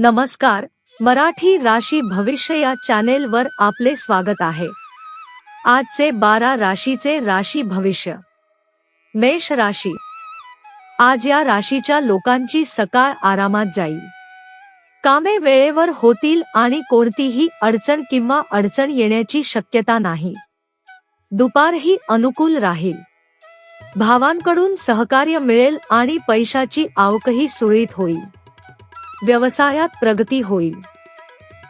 नमस्कार मराठी राशी भविष्य या चॅनेलवर आपले स्वागत आहे. आजचे बारा राशीचे राशी भविष्य. मेष राशी. आज या राशीच्या लोकांची सकाळ आरामात जाईल. कामे वेळेवर होतील आणि कोणतीही अडचण किंवा अडचण येण्याची शक्यता नाही. दुपारही अनुकूल राहील. भावांकडून सहकार्य मिळेल आणि पैशाची आवकही सुरळीत होईल. व्यवसायात प्रगती होईल.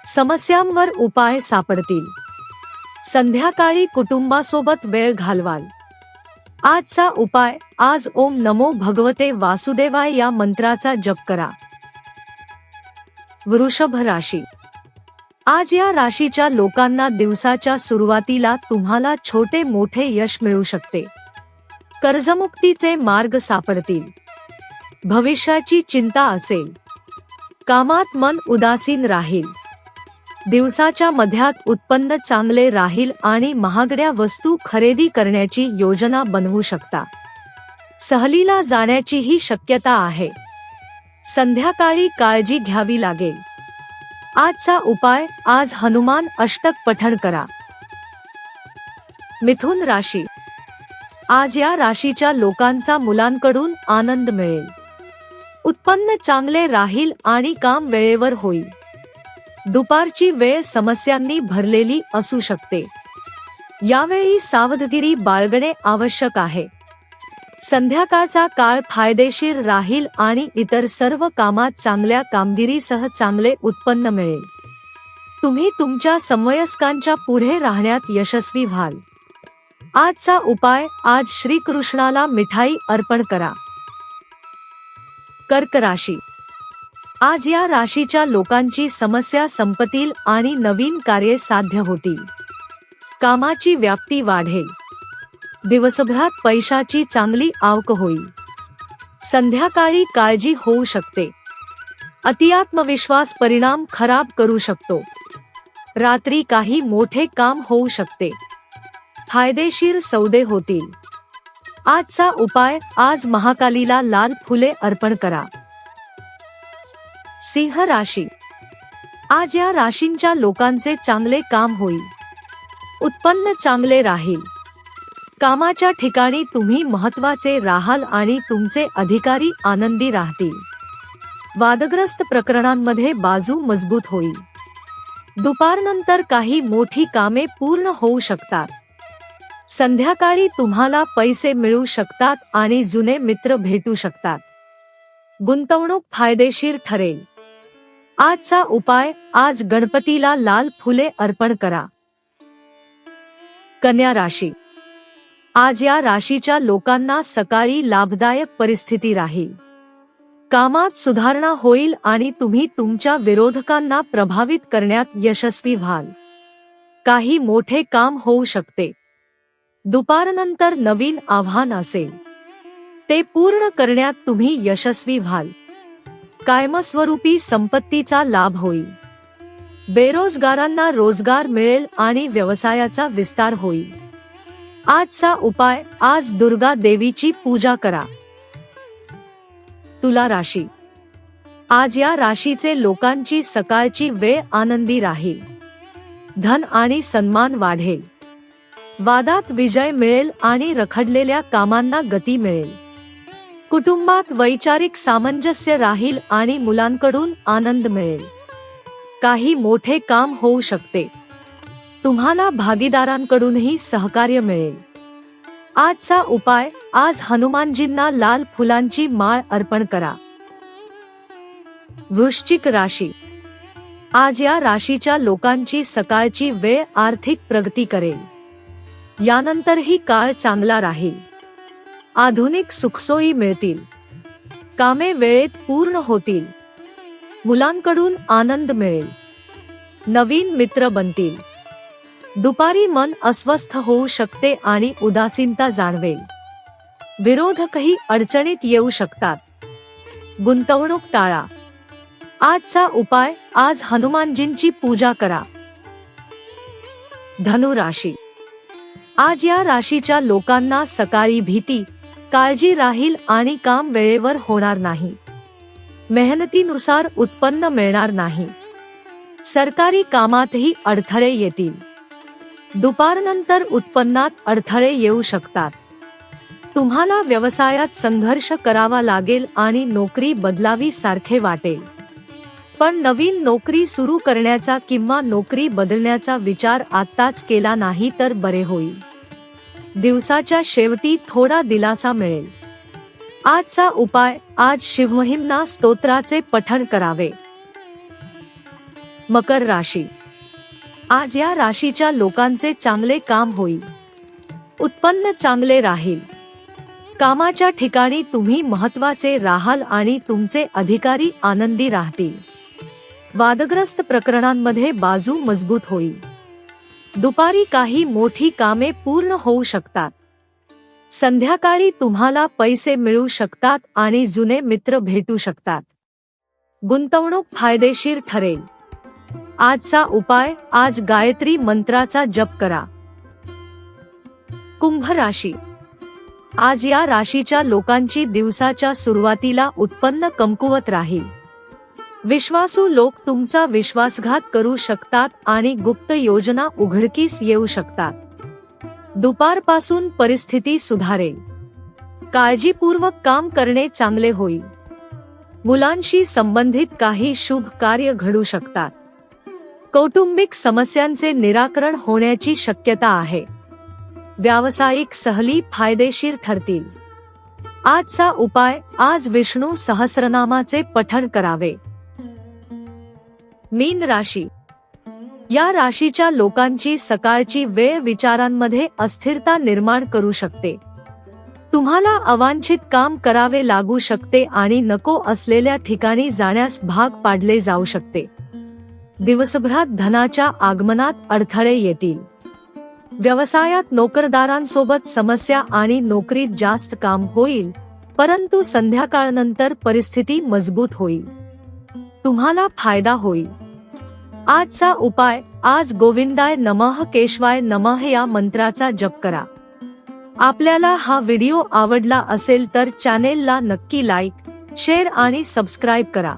समस्यांवर उपाय सापडतील. संध्याकाळी कुटुंबासोबत वेळ घालवाल. आजचा उपाय आज ओम नमो भगवते वासुदेवाय या मंत्राचा जप करा. वृषभ राशी. आज या राशीच्या लोकांना दिवसाच्या सुरुवातीला तुम्हाला छोटे मोठे यश मिळू शकते. कर्जमुक्तीचे मार्ग सापडतील. भविष्याची चिंता असेल. कामात मन उदासीन राहील. दिवसाच्या मध्यात उत्पन्न चांगले राहील आणि महागड्या वस्तू खरेदी करण्याची योजना बनवू शकता. सहलीला जाण्याचीही शक्यता आहे. संध्याकाळी काळजी घ्यावी लागेल. आजचा उपाय आज हनुमान अष्टक पठण करा. मिथुन राशी. आज या राशीच्या लोकांचा मुलांकडून आनंद मिळेल. उत्पन्न चांगले राहील आणि काम वेळेवर होईल. दुपारची वेळ समस्यांनी भरलेली असू शकते. यावेळी सावधगिरी बाळगणे आवश्यक आहे. संध्याकाळचा काळ फायदेशीर राहील आणि इतर सर्व कामात चांगल्या कामगिरीसह चांगले उत्पन्न मिळेल. तुम्ही तुमच्या समवयस्कांच्या पुढे राहण्यात यशस्वी व्हाल. आजचा उपाय आज श्रीकृष्णाला मिठाई अर्पण करा. कर्क राशी. आज या राशीच्या लोकांची समस्या संपतील आणि नवीन कार्ये साध्य होतील. कामाची व्याप्ती वाढेल. दिवसभरात पैशाची चांगली आवक होईल. संध्याकाळी काळजी होऊ शकते. अतिआत्मविश्वास परिणाम खराब करू शकतो. रात्री काही मोठे काम होऊ शकते. फायदेशीर सौदे होतील. आजचा उपाय आज महाकालीला लाल फुले अर्पण करा. सिंह राशी. आज या राशींच्या लोकांचे चांगले काम होईल. उत्पन्न चांगले राहील. कामाच्या ठिकाणी तुम्ही महत्त्वाचे राहाल आणि तुमचे अधिकारी आनंदी राहतील. वादग्रस्त प्रकरणांमध्ये बाजू मजबूत होईल. दुपारनंतर काही मोठी कामे पूर्ण होऊ शकतात. संध्याकाळी तुम्हाला पैसे मिळू शकतात आणि जुने मित्र भेटू शकतात. गुंतवणूक फायदेशीर ठरेल. आजचा उपाय आज गणपतीला लाल फुले अर्पण करा. कन्या राशी. आज या राशीच्या लोकांना सकाळी लाभदायक परिस्थिती राहील. कामात सुधारणा होईल आणि तुम्ही तुमच्या विरोधकांना प्रभावित करण्यात यशस्वी व्हाल. काही मोठे काम होऊ शकते. दुपारनंतर नवीन आव्हान असेल. ते पूर्ण करण्यात तुम्ही यशस्वी व्हाल. कायमस्वरूपी संपत्तीचा लाभ होईल. बेरोजगारांना रोजगार मिळेल आणि व्यवसायाचा विस्तार होईल. आजचा उपाय आज दुर्गा देवीची पूजा करा. तुला राशी. आज या राशीचे लोकांची सकाळची वेळ आनंदी राहील. धन आणि सन्मान वाढेल. वादात विजय मिळेल आणि रखडलेल्या कामांना गती मिळेल. कुटुंबात वैचारिक सामंजस्य राहील आणि मुलांकडून आनंद मिळेल. काही मोठे काम होऊ शकते. तुम्हाला भागीदारांकडूनही सहकार्य मिळेल. आजचा उपाय आज हनुमानजींना लाल फुलांची माळ अर्पण करा. वृश्चिक राशी. आज या राशीच्या लोकांची सकाळची वेळ आर्थिक प्रगती करेल. यानंतरही काळ चांगला राहील. आधुनिक सुखसोयी मिळतील. कामे वेळेत पूर्ण होतील. मुलांकडून आनंद मिळेल. नवीन मित्र बनतील. दुपारी मन अस्वस्थ होऊ शकते आणि उदासीनता जाणवेल. विरोधकही अडचणीत येऊ शकतात. गुंतवणूक टाळा. आजचा उपाय आज हनुमानजींची पूजा करा. धनुराशी आज या राशीच्या लोकांना सकाळी भीती काळजी राहील आणि काम वेळेवर होणार नाही. मेहनतीनुसार उत्पन्न मिळणार नाही. सरकारी कामातही अडथळे येतील. दुपारनंतर उत्पन्नात अडथळे येऊ शकतात. तुम्हाला व्यवसायात संघर्ष करावा लागेल आणि नोकरी बदलावी सारखे वाटेल. पण नवीन नोकरी सुरू करण्याचा किंवा नोकरी बदलण्याचा विचार आत्ताच केला नाही तर बरे होईल. दिवसाच्या शेवटी थोडा दिलासा मिळेल. आजचा उपाय आज शिवमहिमना स्तोत्राचे पठण करावे. मकर राशी. आज या राशीच्या लोकांचे चांगले काम होईल. उत्पन्न चांगले राहील. कामाच्या ठिकाणी तुम्ही महत्त्वाचे राहाल आणि तुमचे अधिकारी आनंदी राहतील. वादग्रस्त प्रकरणांमध्ये बाजू मजबूत होईल. दुपारी काही मोठी कामे पूर्ण होऊ शकतात. संध्याकाळी तुम्हाला पैसे मिळू शकतात आणि जुने मित्र भेटू शकतात. गुंतवणूक फायदेशीर ठरेल. आजचा उपाय आज गायत्री मंत्राचा जप करा. कुंभ राशी. आज या राशीच्या लोकांची दिवसाच्या सुरुवातीला उत्पन्न कमकुवत राहील. विश्वासू लोक तुमचा विश्वासघात करू शकतात आणि गुप्त योजना उघडकीस येऊ शकतात. दुपारपासून परिस्थिती सुधारेल. काळजीपूर्वक काम करणे चांगले होईल. मुलांशी संबंधित काही शुभ कार्य घडू शकतात. कौटुंबिक समस्यांचे निराकरण होण्याची शक्यता आहे. व्यावसायिक सहली फायदेशीर ठरतील. आजचा उपाय आज विष्णू सहस्रनामाचे पठण करावे. मीन राशी. या राशीच्या लोकांची सकाळची वेळ विचारांमध्ये अस्थिरता निर्माण करू शकते. तुम्हाला अवांछित काम करावे लागू शकते आणि नको असलेल्या ठिकाणी जाण्यास भाग पाडले जाऊ शकते. दिवसभरात धनाच्या आगमनात अडथळे येतील. व्यवसायात नोकरदारांसोबत समस्या आणि नोकरीत जास्त काम होईल परंतु संध्याकाळनंतर परिस्थिती मजबूत होईल. तुम्हाला फायदा होईल. आजचा उपाय आज गोविंदाय नमः केशवाय नमः या मंत्राचा जप करा. आपल्याला हा व्हिडिओ आवडला असेल तर चॅनेलला नक्की लाईक शेअर आणि सबस्क्राईब करा.